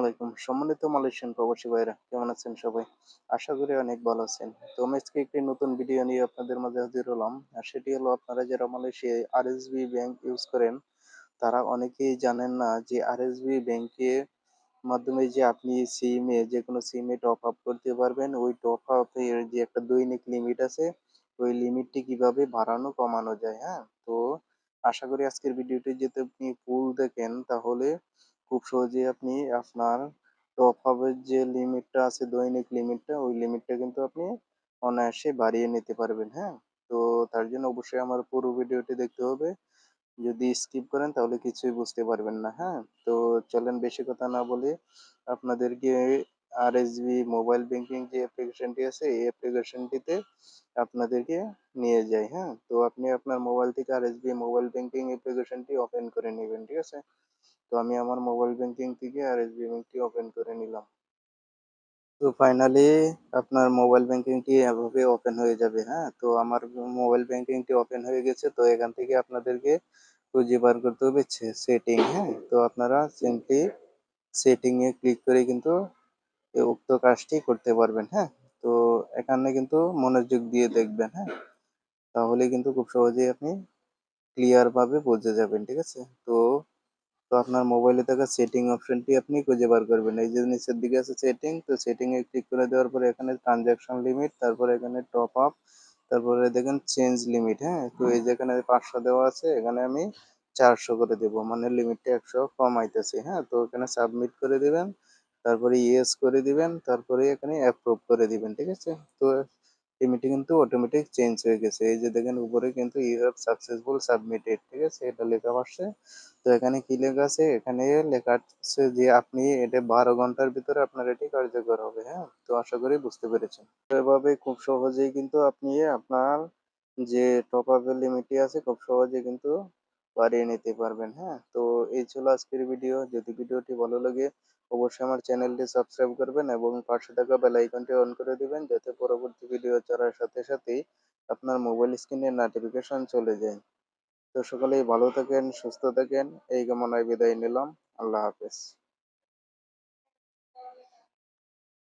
আলাইকুম। সম্মানিত মালয়েশিয়ান প্রবাসী ভাইরা কেমন আছেন সবাই? আশা করি অনেক ভালো আছেন। তো আজকে একটি নতুন ভিডিও নিয়ে আপনাদের মাঝে হাজির হলাম, আর সেটি হলো আপনারা যারা মালয়েশিয়ায় ব্যাংক ইউজ করেন, তারা অনেকেই জানেন না যে আরএসবি ব্যাংকে মাধ্যমে যে আপনি সিমে যে কোনো সিমে টপ আপ করতে পারবেন, ওই টপ আপের যে একটা দৈনিক লিমিট আছে, ওই লিমিটটি কীভাবে বাড়ানো, কমানো যায় হ্যাঁ? তো আশা করি আজকের ভিডিওটি যদি আপনি ফুল দেখেন, তাহলে খুব সহজেই আপনি আপনার টপ আপের যে লিমিটটা আছে, দৈনিক লিমিটটা ওই লিমিটটা কিন্তু আপনি অনায়াসে বাড়িয়ে নিতে পারবেন হ্যাঁ? তো তার জন্য অবশ্যই আমার পুরো ভিডিওটি দেখতে হবে। যদি স্কিপ করেন তাহলে কিছুই বুঝতে পারবেন না হ্যাঁ? তো চলেন বেশি কথা না বলে আপনাদেরকে আর মোবাইল ব্যাংকিং যে অ্যাপ্লিকেশনটি আছে, এই অ্যাপ্লিকেশনটিতে আপনাদেরকে নিয়ে যাই হ্যাঁ? তো আপনি আপনার মোবাইল থেকে আর মোবাইল ব্যাংকিং অ্যাপ্লিকেশনটি ওপেন করে নেবেন, ঠিক আছে? তো আমি আমার মোবাইল ব্যাংকিং থেকে আর এসবি ব্যাংকটি ওপেন করে নিলাম। তো ফাইনালি আপনার মোবাইল ব্যাংকিংটি এভাবে ওপেন হয়ে যাবে হ্যাঁ? তো আমার মোবাইল ব্যাংকিংটি ওপেন হয়ে গেছে, তো এখান থেকে আপনাদেরকে খুঁজে বার করতে হবে সেটিং হ্যাঁ? তো আপনারা সিম্পলি সেটিংয়ে ক্লিক করে কিন্তু উক্ত কাজটি করতে পারবেন হ্যাঁ? তো এখানে কিন্তু মনোযোগ দিয়ে দেখবেন হ্যাঁ? তাহলে কিন্তু খুব সহজেই আপনি ক্লিয়ারভাবে বুঝে যাবেন, ঠিক আছে? তো তো আপনার মোবাইলে থাকা সেটিং অপশনটি আপনি খুঁজে বার করবেন। এই যে নিচের দিকে আছে সেটিং তো সেটিং এ ক্লিক করে দেওয়ার পরে এখানে ট্রানজাকশন লিমিট তারপরে এখানে টপ আপ তারপরে দেখেন চেঞ্জ লিমিট হ্যাঁ? তো এই যেখানে পাঁচশো দেওয়া আছে, এখানে আমি চারশো করে দেব মানে লিমিটটা একশো কম আইতেছে হ্যাঁ? তো এখানে সাবমিট করে দিবেন, তারপরে ইয়েস করে দিবেন, তারপরে এখানে অ্যাপ্রুভ করে দিবেন, ঠিক আছে? তো লিমিটটি কিন্তু অটোমেটিক চেঞ্জ হয়ে গেছে। এই যে দেখেন, উপরে কিন্তু ইউ হ্যাভ সাকসেসফুল সাবমিটেড ঠিক আছে? এটা লেখা আসছে তো এখানে কি লেখা আছে? এখানে লেখা আছে যে আপনি এটা বারো ঘণ্টার ভিতরে আপনার এটি কার্যকর হবে হ্যাঁ? তো আশা করি বুঝতে পেরেছেন। তো এভাবে খুব সহজেই কিন্তু আপনি আপনার যে টপ আপের লিমিটটি আছে, খুব সহজে কিন্তু বাড়িয়ে নিতে পারবেন হ্যাঁ? তো এই ছিল আজকের ভিডিও যদি ভিডিওটি ভালো লাগে, অবশ্যই আমার চ্যানেলটি সাবস্ক্রাইব করবেন এবং পাশে থাকা বেল আইকনটি অন করে দিবেন, যাতে পরবর্তী ভিডিও ছাড়ার সাথে সাথেই আপনার মোবাইল স্ক্রিনে নোটিফিকেশন চলে যায়। তো সকলেই ভালো থাকেন, সুস্থ থাকেন, এই কামনায় বিদায় নিলাম। আল্লাহ হাফেজ।